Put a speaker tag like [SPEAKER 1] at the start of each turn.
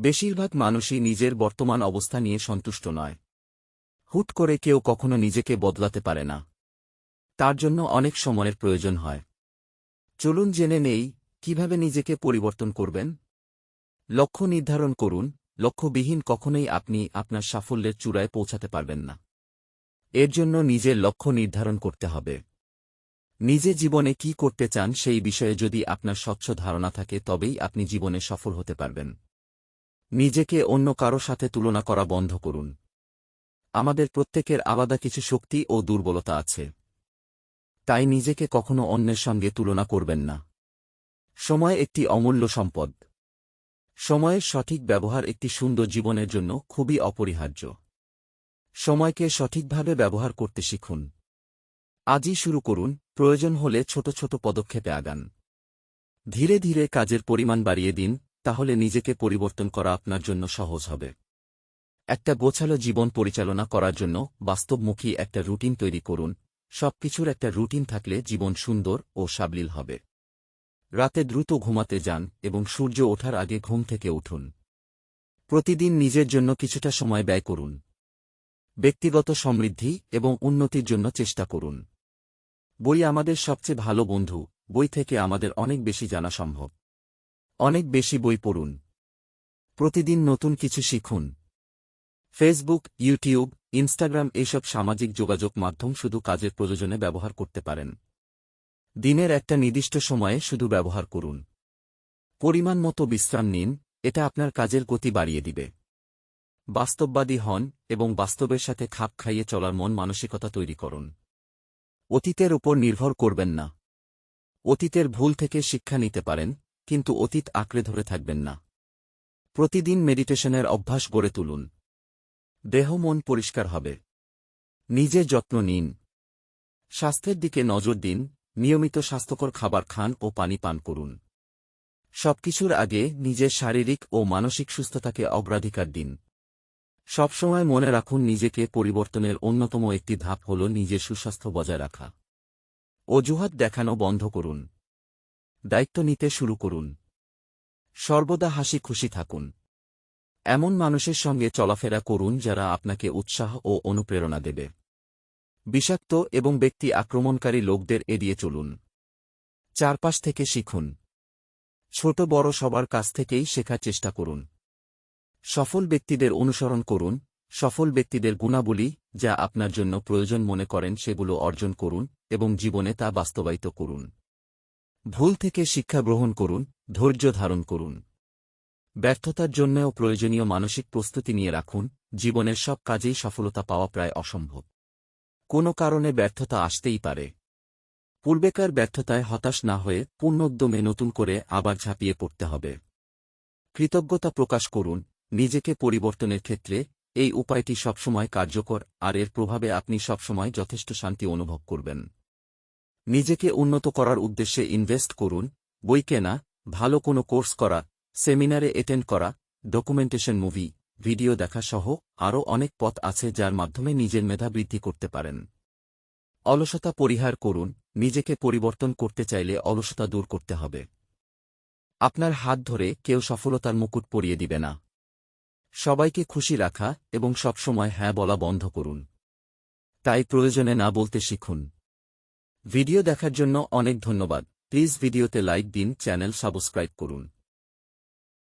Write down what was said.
[SPEAKER 1] বেশিরভাগ মানুষই নিজের বর্তমান অবস্থা নিয়ে সন্তুষ্ট নয়। হুট করে কেউ কখনো নিজেকে বদলাতে পারে না। তার জন্য অনেক সময়ের প্রয়োজন হয়। চলুন জেনে নেই, কীভাবে নিজেকে পরিবর্তন করবেন? লক্ষ্য নির্ধারণ করুন, লক্ষ্যবিহীন কখনোই আপনি আপনার সাফল্যের চূড়ায় পৌঁছাতে পারবেন না। এর জন্য নিজের লক্ষ্য নির্ধারণ করতে হবে। নিজে জীবনে কি করতে চান সেই বিষয়ে যদি আপনার স্বচ্ছ ধারণা থাকে, তবেই আপনি জীবনে সফল হতে পারবেন। নিজেকে অন্য কারও সাথে তুলনা করা বন্ধ করুন। আমাদের প্রত্যেকের আলাদা কিছু শক্তি ও দুর্বলতা আছে। তাই নিজেকে কখনো অন্যের সঙ্গে তুলনা করবেন না। সময় একটি অমূল্য সম্পদ। সময়ের সঠিক ব্যবহার একটি সুন্দর জীবনের জন্য খুবই অপরিহার্য। সময়কে সঠিকভাবে ব্যবহার করতে শিখুন। আজই শুরু করুন, প্রয়োজন হলে ছোট ছোট পদক্ষেপে আগান। ধীরে ধীরে কাজের পরিমাণ বাড়িয়ে দিন তাহলে নিজেকে পরিবর্তন করা আপনার জন্য সহজ হবে। একটা গোছালো জীবন পরিচালনা করার জন্য বাস্তবমুখী একটা রুটিন তৈরি করুন। সবকিছুর একটা রুটিন থাকলে জীবন সুন্দর ও সাবলীল হবে। রাতে দ্রুত ঘুমাতে যান এবং সূর্য ওঠার আগে ঘুম থেকে উঠুন। প্রতিদিন নিজের জন্য কিছুটা সময় ব্যয় করুন। ব্যক্তিগত সমৃদ্ধি এবং উন্নতির জন্য চেষ্টা করুন। বই আমাদের সবচেয়ে ভালো বন্ধু। বই থেকে আমাদের অনেক বেশি জানা সম্ভব। অনেক বেশি বই পড়ুন। প্রতিদিন নতুন কিছু শিখুন। ফেসবুক, ইউটিউব, ইনস্টাগ্রাম এইসব সামাজিক যোগাযোগ মাধ্যম শুধু কাজের প্রয়োজনে ব্যবহার করতে পারেন। দিনের একটা নির্দিষ্ট সময়ে শুধু ব্যবহার করুন। পরিমাণ মতো বিশ্রাম নিন, এটা আপনার কাজের গতি বাড়িয়ে দিবে। বাস্তববাদী হন এবং বাস্তবের সাথে খাপ খাইয়ে চলার মন মানসিকতা তৈরি করুন। অতীতের উপর নির্ভর করবেন না। অতীতের ভুল থেকে শিক্ষা নিতে পারেন কিন্তু অতীত আঁকড়ে ধরে থাকবেন না। প্রতিদিন মেডিটেশনের অভ্যাস গড়ে তুলুন। দেহ মন পরিষ্কার হবে। নিজে যত্ন নিন। স্বাস্থ্যের দিকে নজর দিন। নিয়মিত স্বাস্থ্যকর খাবার খান ও পানি পান করুন। সবকিছুর আগে নিজের শারীরিক ও মানসিক সুস্থতাকে অগ্রাধিকার দিন। সবসময় মনে রাখুন নিজেকে পরিবর্তনের অন্যতম একটি ধাপ হল নিজের সুস্বাস্থ্য বজায় রাখা। অজুহাত দেখানো বন্ধ করুন। দায়িত্ব নিতে শুরু করুন। সর্বদা হাসি খুশি থাকুন। এমন মানুষের সঙ্গে চলাফেরা করুন যারা আপনাকে উৎসাহ ও অনুপ্রেরণা দেবে। বিষাক্ত এবং ব্যক্তি আক্রমণকারী লোকদের এড়িয়ে চলুন। চারপাশ থেকে শিখুন। ছোট বড় সবার কাছ থেকেই শেখার চেষ্টা করুন। সফল ব্যক্তিদের অনুসরণ করুন। সফল ব্যক্তিদের গুণাবলী যা আপনার জন্য প্রয়োজন মনে করেন সেগুলো অর্জন করুন এবং জীবনে তা বাস্তবায়িত করুন। ভুল থেকে শিক্ষা গ্রহণ করুন, ধৈর্য ধারণ করুন। ব্যর্থতার জন্যও প্রয়োজনীয় মানসিক প্রস্তুতি নিয়ে রাখুন, জীবনের সব কাজেই সফলতা পাওয়া প্রায় অসম্ভব। কোনো কারণে ব্যর্থতা আসতেই পারে। পূর্বেকার ব্যর্থতায় হতাশ না হয়ে পূর্ণোদ্যমে নতুন করে আবার ঝাঁপিয়ে পড়তে হবে। কৃতজ্ঞতা প্রকাশ করুন, নিজেকে পরিবর্তনের ক্ষেত্রে, এই উপায়টি সবসময় কার্যকর, আর এর প্রভাবে আপনি সবসময় যথেষ্ট শান্তি অনুভব করবেন। নিজেকে উন্নত করার উদ্দেশ্যে ইনভেস্ট করুন, বই কেনা, ভালো কোনো কোর্স করা, সেমিনারে অ্যাটেন্ড করা ডকুমেন্টেশন মুভি ভিডিও দেখা সহ আরও অনেক পথ আছে যার মাধ্যমে নিজের মেধা বৃদ্ধি করতে পারেন। অলসতা পরিহার করুন, নিজেকে পরিবর্তন করতে চাইলে অলসতা দূর করতে হবে। আপনার হাত ধরে কেউ সফলতার মুকুট পরিয়ে দিবে না। সবাইকে খুশি রাখা এবং সবসময় হ্যাঁ বলা বন্ধ করুন। তাই প্রয়োজনে না বলতে শিখুন। ভিডিও দেখার জন্য অনেক ধন্যবাদ। প্লিজ ভিডিওতে লাইক দিন চ্যানেল সাবস্ক্রাইব করুন।